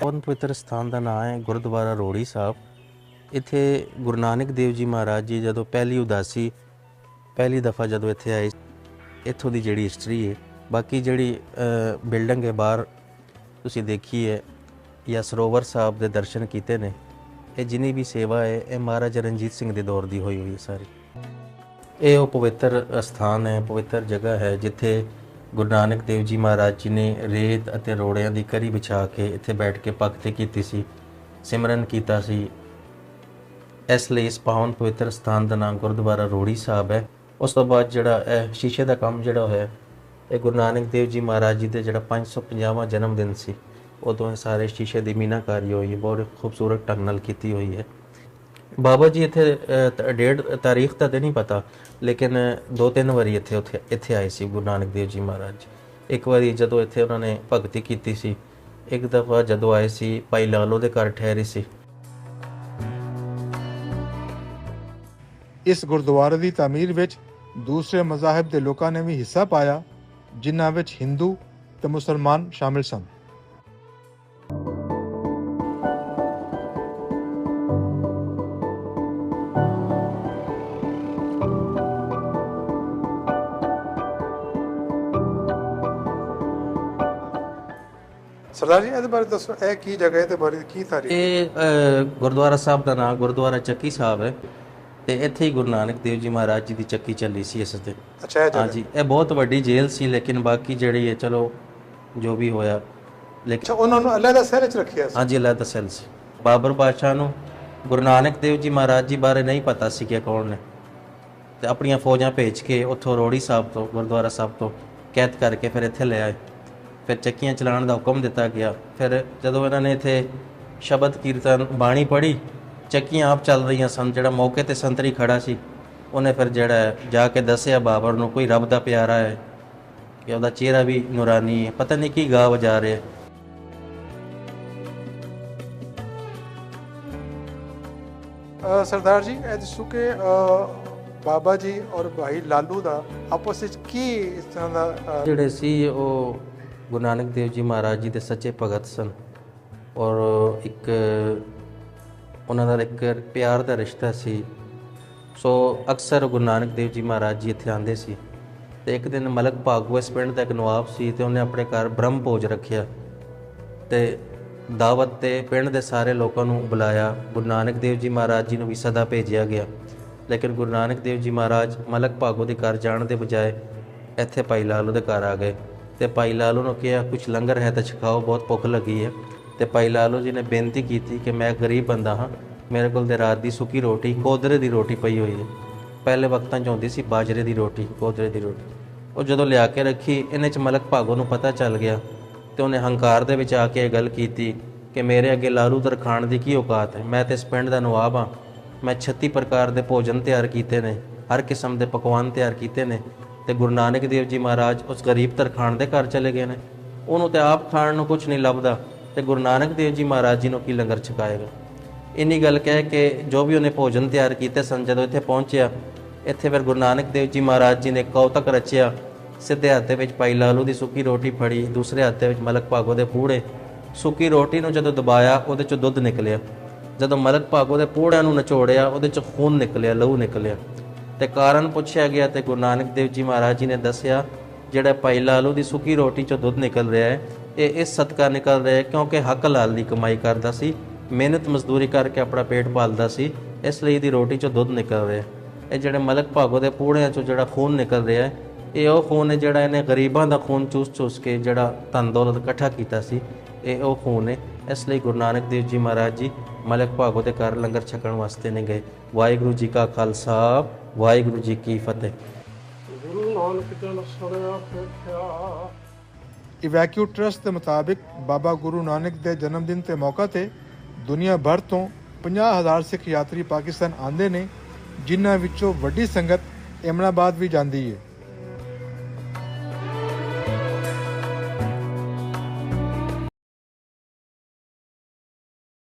ਪਵਨ ਪਵਿੱਤਰ ਸਥਾਨ ਦਾ ਨਾਮ ਹੈ ਗੁਰਦੁਆਰਾ ਰੋੜੀ ਸਾਹਿਬ। ਇੱਥੇ ਗੁਰੂ ਨਾਨਕ ਦੇਵ ਜੀ ਮਹਾਰਾਜ ਜੀ ਜਦੋਂ ਪਹਿਲੀ ਉਦਾਸੀ, ਪਹਿਲੀ ਦਫਾ ਜਦੋਂ ਇੱਥੇ ਆਏ, ਇੱਥੋਂ ਦੀ ਜਿਹੜੀ ਹਿਸਟਰੀ ਹੈ, ਬਾਕੀ ਜਿਹੜੀ ਬਿਲਡਿੰਗ ਹੈ ਬਾਹਰ ਤੁਸੀਂ ਦੇਖੀ ਹੈ ਜਾਂ ਸਰੋਵਰ ਸਾਹਿਬ ਦੇ ਦਰਸ਼ਨ ਕੀਤੇ ਨੇ, ਇਹ ਜਿੰਨੀ ਵੀ ਸੇਵਾ ਹੈ, ਇਹ ਮਹਾਰਾਜਾ ਰਣਜੀਤ ਸਿੰਘ ਦੇ ਦੌਰ ਦੀ ਹੋਈ ਹੋਈ ਹੈ ਸਾਰੀ। ਇਹ ਉਹ ਪਵਿੱਤਰ ਸਥਾਨ ਹੈ, ਪਵਿੱਤਰ ਜਗ੍ਹਾ ਹੈ ਜਿੱਥੇ ਗੁਰੂ ਨਾਨਕ ਦੇਵ ਜੀ ਮਹਾਰਾਜ ਜੀ ਨੇ ਰੇਤ ਅਤੇ ਰੋੜਿਆਂ ਦੀ ਕਰੀ ਵਿਛਾ ਕੇ ਇੱਥੇ ਬੈਠ ਕੇ ਭਗਤੀ ਕੀਤੀ ਸੀ, ਸਿਮਰਨ ਕੀਤਾ ਸੀ। ਇਸ ਲਈ ਇਸ ਪਾਵਨ ਪਵਿੱਤਰ ਸਥਾਨ ਦਾ ਨਾਮ ਗੁਰਦੁਆਰਾ ਰੋੜੀ ਸਾਹਿਬ ਹੈ। ਉਸ ਤੋਂ ਬਾਅਦ ਜਿਹੜਾ ਇਹ ਸ਼ੀਸ਼ੇ ਦਾ ਕੰਮ ਜਿਹੜਾ ਹੋਇਆ, ਇਹ ਗੁਰੂ ਨਾਨਕ ਦੇਵ ਜੀ ਮਹਾਰਾਜ ਜੀ ਦੇ ਜਿਹੜਾ 550ਵਾਂ ਜਨਮ ਦਿਨ ਸੀ, ਉਦੋਂ ਇਹ ਸਾਰੇ ਸ਼ੀਸ਼ੇ ਦੀ ਮੀਨਾਕਾਰੀ ਹੋਈ ਹੈ ਬਹੁਤ ਖੂਬਸੂਰਤ ਢੰਗ ਨਾਲ ਕੀਤੀ ਹੋਈ ਹੈ। ਬਾਬਾ ਜੀ ਇੱਥੇ ਡੇਢ ਤਾਰੀਖ ਤਾਂ ਤੇ ਨਹੀਂ ਪਤਾ, ਲੇਕਿਨ ਦੋ ਤਿੰਨ ਵਾਰੀ ਇੱਥੇ, ਉੱਥੇ, ਇੱਥੇ ਆਏ ਸੀ ਗੁਰੂ ਨਾਨਕ ਦੇਵ ਜੀ ਮਹਾਰਾਜ ਇੱਕ ਵਾਰੀ ਜਦੋਂ ਇੱਥੇ ਉਹਨਾਂ ਨੇ ਭਗਤੀ ਕੀਤੀ ਸੀ, ਇੱਕ ਦਫਾ ਜਦੋਂ ਆਏ ਸੀ, ਭਾਈ ਲਾਲੋ ਦੇ ਘਰ ਠਹਿਰੇ ਸੀ। ਇਸ ਗੁਰਦੁਆਰੇ ਦੀ ਤਾਮੀਰ ਵਿੱਚ ਦੂਸਰੇ ਮਜ਼ਾਹਬ ਦੇ ਲੋਕਾਂ ਨੇ ਵੀ ਹਿੱਸਾ ਪਾਇਆ, ਜਿਨ੍ਹਾਂ ਵਿੱਚ ਹਿੰਦੂ ਤੇ ਮੁਸਲਮਾਨ ਸ਼ਾਮਿਲ ਸਨ। ਸਰਦਾਰ ਜੀ ਇਹਦੇ ਬਾਰੇ ਦੱਸੋ ਇਹ ਕੀ ਜਗ੍ਹਾ ਹੈ ਤੇ ਬਾਰੇ ਕੀ ਤਾਰੀਖ? ਇਹ ਗੁਰਦੁਆਰਾ ਸਾਹਿਬ ਦਾ ਨਾਮ ਗੁਰਦੁਆਰਾ ਚੱਕੀ ਸਾਹਿਬ ਹੈ ਤੇ ਇੱਥੇ ਹੀ ਗੁਰੂ ਨਾਨਕ ਦੇਵ ਜੀ ਮਹਾਰਾਜ ਜੀ ਦੀ ਚੱਕੀ ਚੱਲੀ ਸੀ ਇਸ ਤੇ। ਅੱਛਾ ਇਹ ਹਾਂਜੀ ਇਹ ਬਹੁਤ ਵੱਡੀ ਜੇਲ੍ਹ ਸੀ ਲੇਕਿਨ ਬਾਕੀ ਜਿਹੜੀ ਹੈ ਚਲੋ ਜੋ ਵੀ ਹੋਇਆ ਲੇਕਿਨ ਅੱਛਾ ਉਹਨਾਂ ਨੂੰ ਅੱਲਾਹ ਦਾ ਸਹਿਰ ਚ ਰੱਖਿਆ ਸੀ? ਹਾਂਜੀ ਅੱਲਾਹ ਦਾ ਸੈਲ ਸੀ। ਬਾਬਰ ਬਾਦਸ਼ਾਹ ਨੂੰ ਗੁਰੂ ਨਾਨਕ ਦੇਵ ਜੀ ਮਹਾਰਾਜ ਜੀ ਬਾਰੇ ਨਹੀਂ ਪਤਾ ਸੀ ਕਿ ਕੌਣ ਨੇ। ਤੇ ਆਪਣੀਆਂ ਫੌਜਾਂ ਭੇਜ ਕੇ ਉੱਥੋਂ ਰੋੜੀ ਸਾਹਿਬ ਤੋਂ ਗੁਰਦੁਆਰਾ ਸਾਹਿਬ ਤੋਂ ਕੈਦ ਕਰਕੇ ਫਿਰ ਇੱਥੇ ਲੈ ਆਏ। ਫਿਰ ਚੱਕੀਆਂ ਚਲਾਉਣ ਦਾ ਹੁਕਮ ਦਿੱਤਾ ਗਿਆ। ਫਿਰ ਜਦੋਂ ਇਹਨਾਂ ਨੇ ਇੱਥੇ ਸ਼ਬਦ ਕੀਰਤਨ ਬਾਣੀ ਪੜ੍ਹੀ ਚੱਕੀਆਂ ਆਪ ਚੱਲ ਰਹੀਆਂ ਸਨ ਜਿਹੜਾ ਮੌਕੇ ਤੇ ਸੰਤਰੀ ਖੜਾ ਸੀ ਉਹਨੇ ਫਿਰ ਜਿਹੜਾ ਜਾ ਕੇ ਦੱਸਿਆ ਬਾਬਰ ਨੂੰ ਕੋਈ ਰੱਬ ਦਾ ਪਿਆਰਾ ਹੈ ਕਿ ਉਹਦਾ ਚਿਹਰਾ ਵੀ ਨੂਰਾਨੀ ਹੈ ਪਤਾ ਨਹੀਂ ਕੀ ਗਾ ਵਜਾ ਰਿਹਾ ਸਰਦਾਰ ਜੀ ਇਹ ਦੱਸੋ ਕਿ ਬਾਬਾ ਜੀ ਔਰ ਭਾਈ ਲਾਲੂ ਦਾ ਆਪਸ ਵਿੱਚ ਕੀ ਇਸ ਤਰ੍ਹਾਂ ਦਾ ਜਿਹੜੇ ਸੀ ਉਹ ਗੁਰੂ ਨਾਨਕ ਦੇਵ ਜੀ ਮਹਾਰਾਜ ਜੀ ਦੇ ਸੱਚੇ ਭਗਤ ਸਨ। ਔਰ ਇੱਕ ਉਹਨਾਂ ਦਾ ਇੱਕ ਪਿਆਰ ਦਾ ਰਿਸ਼ਤਾ ਸੀ। ਸੋ ਅਕਸਰ ਗੁਰੂ ਨਾਨਕ ਦੇਵ ਜੀ ਮਹਾਰਾਜ ਜੀ ਇੱਥੇ ਆਉਂਦੇ ਸੀ। ਤੇ ਇੱਕ ਦਿਨ ਮਲਕ ਭਾਗਵਤ ਇਸ ਪਿੰਡ ਦਾ ਇੱਕ ਨਵਾਬ ਸੀ ਤੇ ਉਹਨੇ ਆਪਣੇ ਘਰ ਬ੍ਰਹਮ ਭੋਜ ਰੱਖਿਆ। ਤੇ ਦਾਵਤ ਤੇ ਪਿੰਡ ਦੇ ਸਾਰੇ ਲੋਕਾਂ ਨੂੰ ਬੁਲਾਇਆ। ਗੁਰੂ ਨਾਨਕ ਦੇਵ ਜੀ ਮਹਾਰਾਜ ਜੀ ਨੂੰ ਵੀ ਸਦਾ ਭੇਜਿਆ ਗਿਆ। ਲੇਕਿਨ ਗੁਰੂ ਨਾਨਕ ਦੇਵ ਜੀ ਮਹਾਰਾਜ ਮਲਕ ਭਾਗੋ ਦੇ ਘਰ ਜਾਣ ਦੇ ਬਜਾਏ ਇੱਥੇ ਭਾਈ ਲਾਲੂ ਦੇ ਘਰ ਆ ਗਏ। ਤੇ ਭਾਈ ਲਾਲੂ ਨੂੰ ਕਿਹਾ ਕੁਝ ਲੰਗਰ ਹੈ ਤਾਂ ਛਕਾਓ, ਬਹੁਤ ਭੁੱਖ ਲੱਗੀ ਹੈ। ਤੇ ਭਾਈ ਲਾਲੂ ਜੀ ਨੇ ਬੇਨਤੀ ਕੀਤੀ ਕਿ ਮੈਂ ਗਰੀਬ ਬੰਦਾ ਹਾਂ, ਮੇਰੇ ਕੋਲ ਤੇ ਰਾਤ ਦੀ ਸੁੱਕੀ ਰੋਟੀ ਕੋਦਰੇ ਦੀ ਰੋਟੀ ਪਈ ਹੋਈ ਹੈ। ਪਹਿਲੇ ਵਕਤਾਂ 'ਚ ਹੁੰਦੀ ਸੀ ਬਾਜਰੇ ਦੀ ਰੋਟੀ ਕੋਦਰੇ ਦੀ ਰੋਟੀ। ਉਹ ਜਦੋਂ ਲਿਆ ਕੇ ਰੱਖੀ, ਇਹਨੇ ਚ ਮਲਕ ਭਾਗੋ ਨੂੰ ਪਤਾ ਚੱਲ ਗਿਆ ਤੇ ਉਹਨੇ ਹੰਕਾਰ ਦੇ ਵਿੱਚ ਆ ਕੇ ਇਹ ਗੱਲ ਕੀਤੀ ਕਿ ਮੇਰੇ ਅੱਗੇ ਲਾਲੂ ਤਰਖਾਣ ਦੀ ਕੀ ਔਕਾਤ ਹੈ? ਮੈਂ ਤੇ ਇਸ ਪਿੰਡ ਦਾ ਨਵਾਬ ਹਾਂ। ਮੈਂ 36 ਪ੍ਰਕਾਰ ਦੇ ਭੋਜਨ ਤਿਆਰ ਕੀਤੇ ਨੇ, ਹਰ ਕਿਸਮ ਦੇ ਪਕਵਾਨ ਤਿਆਰ ਕੀਤੇ ਨੇ। ਤੇ ਗੁਰੂ ਨਾਨਕ ਦੇਵ ਜੀ ਮਹਾਰਾਜ ਉਸ ਗਰੀਬ ਤਰਖਾਣ ਦੇ ਘਰ ਚਲੇ ਗਏ ਨੇ। ਉਹਨੂੰ ਤੇ ਆਪ ਖਾਣ ਨੂੰ ਕੁਝ ਨਹੀਂ ਲੱਭਦਾ ਤੇ ਗੁਰੂ ਨਾਨਕ ਦੇਵ ਜੀ ਮਹਾਰਾਜ ਜੀ ਨੂੰ ਕੀ ਲੰਗਰ ਛਕਾਏਗਾ ਇੰਨੀ ਗੱਲ ਕਹਿ ਕੇ ਜੋ ਵੀ ਉਹਨੇ ਭੋਜਨ ਤਿਆਰ ਕੀਤੇ ਸਨ, ਜਦੋਂ ਇੱਥੇ ਪਹੁੰਚਿਆ, ਇੱਥੇ ਫਿਰ ਗੁਰੂ ਨਾਨਕ ਦੇਵ ਜੀ ਮਹਾਰਾਜ ਜੀ ਨੇ ਕੌਤਕ ਰਚਿਆ, ਸਿੱਧੇ ਹੱਥ ਦੇ ਵਿੱਚ ਪਾਈ ਲਾਲੂ ਦੀ ਸੁੱਕੀ ਰੋਟੀ ਫੜੀ, ਦੂਸਰੇ ਹੱਥ ਦੇ ਵਿੱਚ ਮਲਕ ਭਾਗੋ ਦੇ ਪੂੜੇ। ਸੁੱਕੀ ਰੋਟੀ ਨੂੰ ਜਦੋਂ ਦਬਾਇਆ, ਉਹਦੇ ਚੋਂ ਦੁੱਧ ਨਿਕਲਿਆ। ਜਦੋਂ ਮਲਕ ਭਾਗੋ ਦੇ ਪੂੜਿਆਂ ਨੂੰ ਨਚੋੜਿਆ, ਉਹਦੇ ਚੋਂ ਖੂਨ ਨਿਕਲਿਆ, ਲਹੂ ਨਿਕਲਿਆ। ਤੇ ਕਾਰਨ ਪੁੱਛਿਆ ਗਿਆ ਤੇ ਗੁਰੂ ਨਾਨਕ ਦੇਵ ਜੀ ਮਹਾਰਾਜ ਜੀ ਨੇ ਦੱਸਿਆ, ਜਿਹੜਾ ਭਾਈ ਲਾਲੂ ਦੀ ਸੁੱਕੀ ਰੋਟੀ ਚੋਂ ਦੁੱਧ ਨਿਕਲ ਰਿਹਾ ਹੈ, ਇਹ ਇਸ ਸਦਕਾ ਨਿਕਲ ਰਿਹਾ ਹੈ ਕਿਉਂਕਿ ਹੱਕ ਲਾਲ ਦੀ ਕਮਾਈ ਕਰਦਾ ਸੀ, ਮਿਹਨਤ ਮਜ਼ਦੂਰੀ ਕਰਕੇ ਆਪਣਾ ਪੇਟ ਪਾਲਦਾ ਸੀ, ਇਸ ਲਈ ਇਹਦੀ ਰੋਟੀ ਚੋਂ ਦੁੱਧ ਨਿਕਲ ਰਿਹਾ ਹੈ। ਇਹ ਜਿਹੜੇ ਮਲਕ ਭਾਗੋ ਦੇ ਪੂੜਿਆਂ ਚੋਂ ਜਿਹੜਾ ਖੂਨ ਨਿਕਲ ਰਿਹਾ ਹੈ, ਇਹ ਉਹ ਖੂਨ ਹੈ ਜਿਹੜਾ ਇਹਨੇ ਗਰੀਬਾਂ ਦਾ ਖੂਨ ਚੂਸ ਚੂਸ ਕੇ ਜਿਹੜਾ ਧਨ ਦੌਲਤ ਇਕੱਠਾ ਕੀਤਾ ਸੀ, ਇਹ ਉਹ ਖੂਨ ਹੈ। ਇਸ ਲਈ ਗੁਰੂ ਨਾਨਕ ਦੇਵ ਜੀ ਮਹਾਰਾਜ ਜੀ ਮਲਕ ਭਾਗੋ ਦੇ ਘਰ ਲੰਗਰ ਛਕਣ ਵਾਸਤੇ ਨੇ ਗਏ। ਵਾਹਿਗੁਰੂ ਜੀ ਕਾ ਖਾਲਸਾ। ਵਾਹਿਗੁਰੂ ਜੀ ਕੀ ਫਤਿਹ। ਗੁਰੂ ਨਾਨਕ ਜਨ ਸੁਣਿਆ ਪੇਖਿਆ ਇਵੈਕਿਊ ਟਰਸਟ ਦੇ ਮੁਤਾਬਿਕ ਬਾਬਾ ਗੁਰੂ ਨਾਨਕ ਦੇ ਜਨਮ ਦਿਨ ਤੇ ਮੌਕਾ ਤੇ ਦੁਨੀਆ ਭਰ ਤੋਂ 50000 ਸਿੱਖ ਯਾਤਰੀ ਪਾਕਿਸਤਾਨ ਆਉਂਦੇ ਨੇ ਜਿਨ੍ਹਾਂ ਵਿੱਚੋਂ ਵੱਡੀ ਸੰਗਤ ਇਮਨਾਬਾਦ ਵੀ ਜਾਂਦੀ ਹੈ।